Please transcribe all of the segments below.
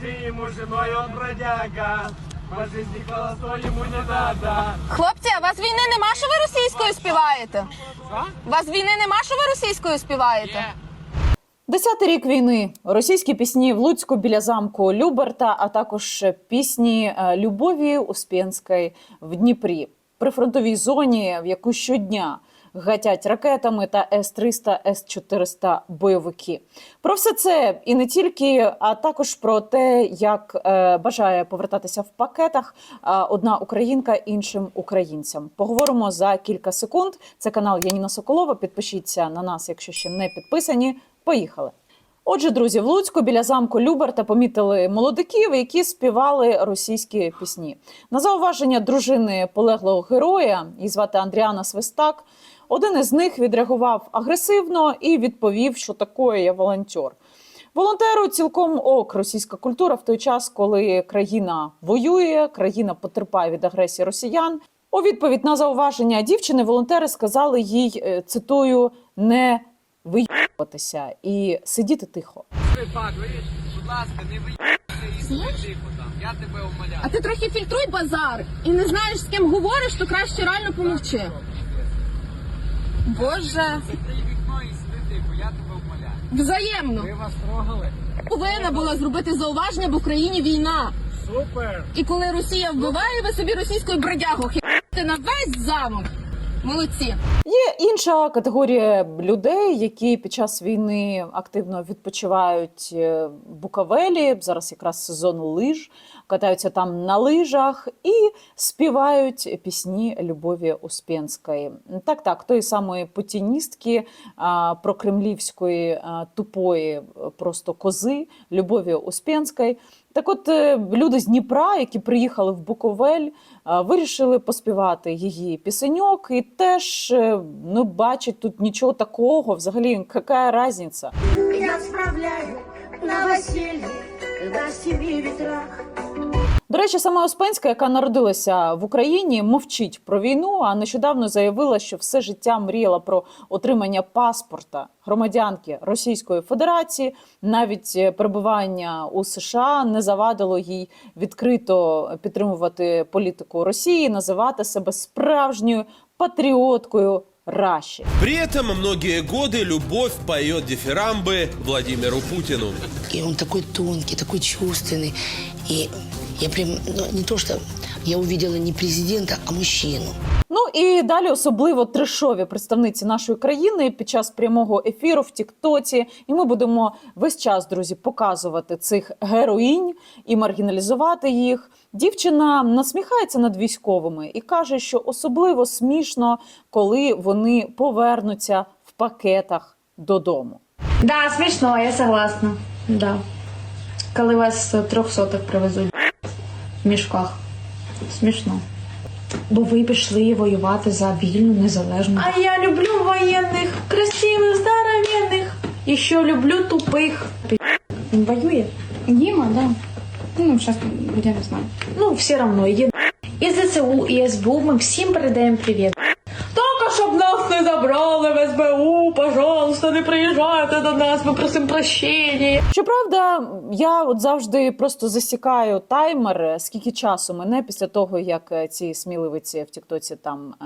Ты ему женой, он бродяга. По жизни холостой ему не надо. Хлопці, а вас війни нема, що ви російською співаєте? Вас війни нема, що ви російською співаєте? Десятий рік війни. Російські пісні в Луцьку біля замку Люберта, а також пісні е, Любові Успенської в Дніпрі, прифронтовій зоні, в яку щодня гатять ракетами та С-300, С-400 бойовики. Про все це і не тільки, а також про те, як е, бажає повертатися в пакетах одна українка іншим українцям. Поговоримо за кілька секунд. Це канал Яніна Соколова. Підпишіться на нас, якщо ще не підписані. Поїхали. Отже, друзі, в Луцьку біля замку Люберта помітили молодиків, які співали російські пісні. На зауваження дружини полеглого героя, її звати Андріана Свистак. Один із них відреагував агресивно і відповів, що такое я волонтер. Волонтеру цілком ок російська культура в той час, коли країна воює, країна потерпає від агресії росіян. У відповідь на зауваження дівчини волонтери сказали їй, е, цитую, не виїбатися і сидіти тихо. Виїж, будь ласка, не виїбся і сиди тихо там. Я тебе умоляю. А ти трохи фільтруй базар і не знаєш, з ким говориш, то краще реально помовчи. Боже, Закрий вікно і сиди тихо, я тебе умоляю. взаємно. Ви вас трогали? Повинна була зробити зауваження, бо в країні війна. Супер. І коли Росія вбиває, ви собі російською бродягу хіти на весь замок. Молодці. Є інша категорія людей, які під час війни активно відпочивають е, в Буковелі. Зараз якраз сезон лиж, катаються там на лижах і співають пісні Любові Успенської. Так, так, тої самої путіністки а, прокремлівської тупої е, просто кози Любові Успенської. Так от е, люди з Дніпра, які приїхали в Буковель, вирішили поспівати її пісеньок, і теж не ну, бачать тут нічого такого. Взагалі, яка різниця? Я справляю на весіллі, на сім'ї ветрах До речі, сама Успенська, яка народилася в Україні, мовчить про війну, а нещодавно заявила, що все життя мріяла про отримання паспорта громадянки Російської Федерації. Навіть е, перебування у США не завадило їй відкрито підтримувати політику Росії, називати себе справжньою патріоткою Раші. При этом многие годы любовь поет дифирамбы Владимиру Путину. И он такой тонкий, такой чувственный. И я прям, ну, не то что я увидела не президента, а мужчину. Ну і далі особливо трешові представниці нашої країни під час прямого ефіру в Тіктоці. І ми будемо весь час, друзі, показувати цих героїнь і маргіналізувати їх. Дівчина насміхається над військовими і каже, що особливо смішно, коли вони повернуться в пакетах додому. Да, смішно, я согласна. Да. Коли вас з трьохсотих привезуть в мішках. Смішно. Бо ви пішли воювати за вільну, незалежну. А я люблю воєнних, красивих, здоровенних. І що люблю тупих. Він воює? Дима, да. Ну, сейчас я не знаю. Ну, все равно, є. І ЗСУ, і СБУ ми всім передаємо привіт. Тільки щоб нас не забрали в СБУ, пожалуйста, не приїжджайте до нас, ми просимо прощення. Щоправда, я от завжди просто засікаю таймер, е, скільки часу мене після того, як е, ці сміливиці в Тіктоці там, е,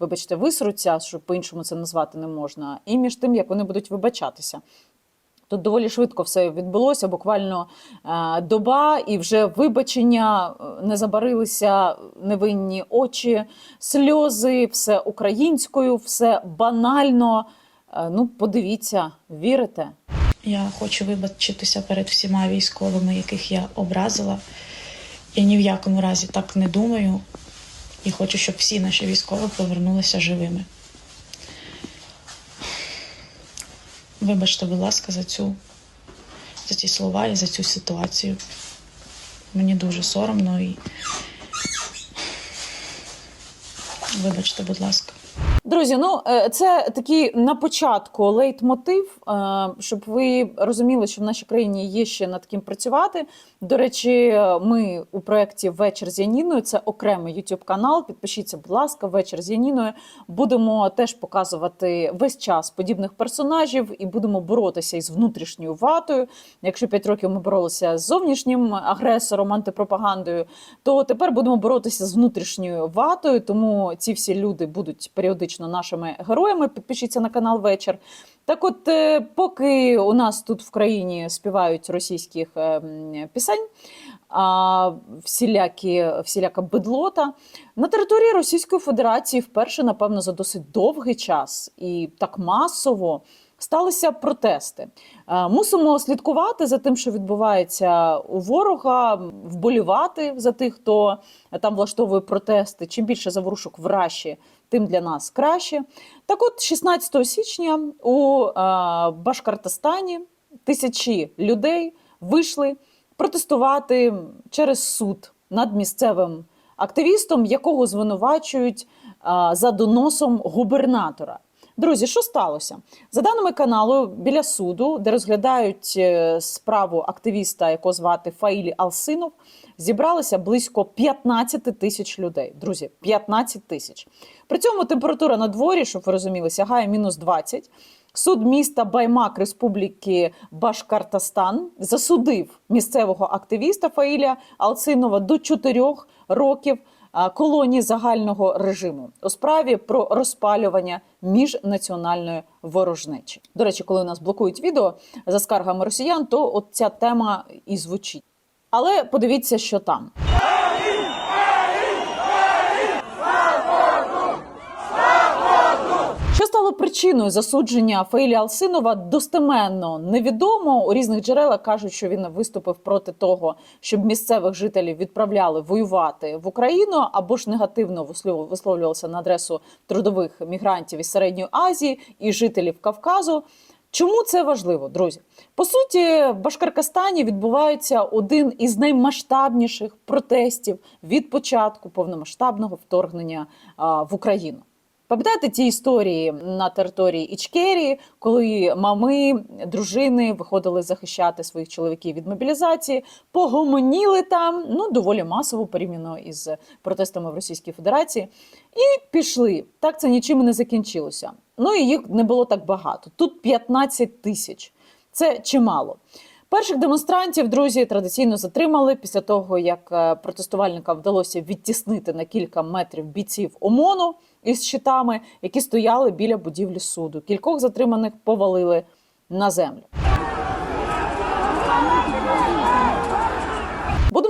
вибачте, висруться, що по-іншому це назвати не можна, і між тим, як вони будуть вибачатися. Тут доволі швидко все відбулося, буквально доба, і вже вибачення не забарилися невинні очі, сльози, все українською, все банально. Е, ну, подивіться, вірите? Я хочу вибачитися перед всіма військовими, яких я образила. Я ні в якому разі так не думаю. І хочу, щоб всі наші військові повернулися живими. Вибачте, будь ласка, за цю за ці слова і за цю ситуацію. Мені дуже соромно і вибачте, будь ласка. Друзі, ну е, це такий на початку лейтмотив, е, щоб ви розуміли, що в нашій країні є ще над ким працювати. До речі, ми у проєкті Вечір з Яніною. Це окремий youtube канал. Підпишіться, будь ласка, вечір з Яніною. Будемо теж показувати весь час подібних персонажів і будемо боротися із внутрішньою ватою. Якщо 5 років ми боролися з зовнішнім агресором, антипропагандою, то тепер будемо боротися з внутрішньою ватою. Тому ці всі люди будуть періодично нашими героями. Підпишіться на канал вечір. Так, от, е, поки у нас тут в країні співають російських е, пісень, а, всілякі, всіляка бедлота, на території Російської Федерації вперше, напевно, за досить довгий час і так масово сталися протести. Е, Мусимо слідкувати за тим, що відбувається у ворога, вболівати за тих, хто там влаштовує протести. Чим більше заворушок в Раші, тим для нас краще. Так, от 16 січня у е, Башкортостані тисячі людей вийшли протестувати через суд над місцевим активістом, якого звинувачують за доносом губернатора. Друзі, що сталося? За даними каналу, біля суду, де розглядають е, справу активіста, якого звати Фаїлі Алсинов, зібралося близько 15 тисяч людей. Друзі, 15 тисяч. При цьому температура на дворі, щоб ви розуміли, сягає мінус 20. Суд міста Баймак Республіки Башкортостан засудив місцевого активіста Фаїля Алцинова до 4 років колонії загального режиму у справі про розпалювання міжнаціональної ворожнечі. До речі, коли у нас блокують відео за скаргами росіян, то от ця тема і звучить. Але подивіться, що там. Що стало причиною засудження Фаїлі Алсинова достеменно невідомо. У різних джерелах кажуть, що він виступив проти того, щоб місцевих жителів відправляли воювати в Україну, або ж негативно вислов- висловлювався на адресу трудових мігрантів із середньої Азії і жителів Кавказу. Чому це важливо, друзі? По суті, в Башкоркостані відбувається один із наймасштабніших протестів від початку повномасштабного вторгнення в Україну. Пам'ятаєте ті історії на території Ічкерії, коли мами, дружини виходили захищати своїх чоловіків від мобілізації, погомоніли там ну доволі масово порівняно із протестами в Російській Федерації, і пішли. Так це нічим не закінчилося. Ну і їх не було так багато. Тут 15 тисяч. Це чимало. Перших демонстрантів, друзі, традиційно затримали після того, як е, протестувальникам вдалося відтіснити на кілька метрів бійців ОМОНу із щитами, які стояли біля будівлі суду. Кількох затриманих повалили на землю.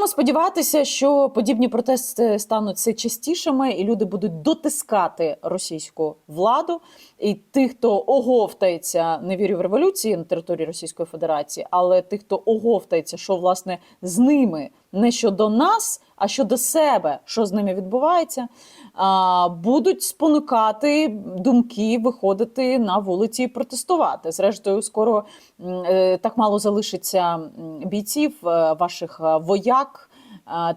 Будемо сподіватися, що подібні протести стануть все частішими, і люди будуть дотискати російську владу. І тих, хто оговтається, не вірю в революції на території Російської Федерації, але тих, хто оговтається, що власне з ними не щодо нас, а щодо себе, що з ними відбувається, будуть спонукати думки виходити на вулиці і протестувати. Зрештою, скоро е, так мало залишиться бійців, е, ваших е, вояк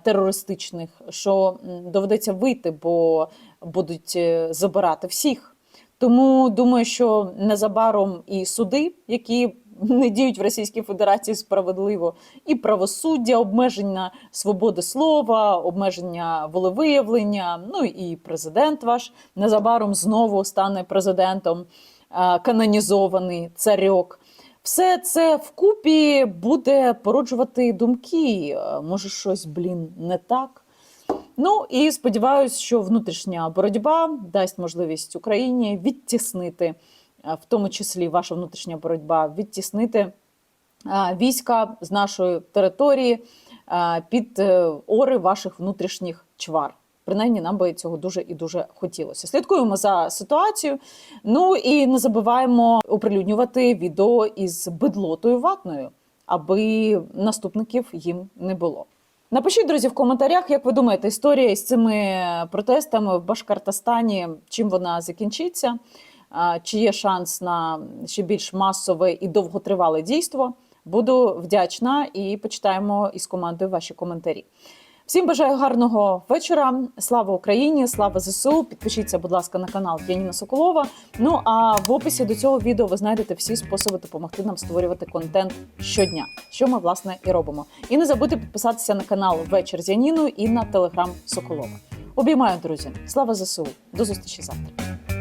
терористичних, що доведеться вийти, бо будуть забирати всіх. Тому думаю, що незабаром і суди, які не діють в Російській Федерації справедливо, і правосуддя, обмеження свободи слова, обмеження волевиявлення. Ну і президент ваш незабаром знову стане президентом, е, канонізований царьок. Все це вкупі буде породжувати думки. е, Може, щось, блін, не так. Ну і сподіваюся, що внутрішня боротьба дасть можливість Україні відтіснити, в тому числі ваша внутрішня боротьба, відтіснити війська з нашої території під е, ори ваших внутрішніх чвар. Принаймні, нам би цього дуже і дуже хотілося. Слідкуємо за ситуацією. Ну і не забуваємо оприлюднювати відео із бедлотою ватною, аби наступників їм не було. Напишіть, друзі, в коментарях, як ви думаєте, історія з цими протестами в Башкортостані, чим вона закінчиться? Чи є шанс на ще більш масове і довготривале дійство? Буду вдячна і почитаємо із командою ваші коментарі. Всім бажаю гарного вечора. Слава Україні! Слава ЗСУ! Підпишіться, будь ласка, на канал Яніна Соколова. Ну а в описі до цього відео ви знайдете всі способи допомогти нам створювати контент щодня, що ми власне і робимо. І не забудьте підписатися на канал Вечір з Яніною і на телеграм Соколова. Обіймаю, друзі! Слава ЗСУ! До зустрічі завтра!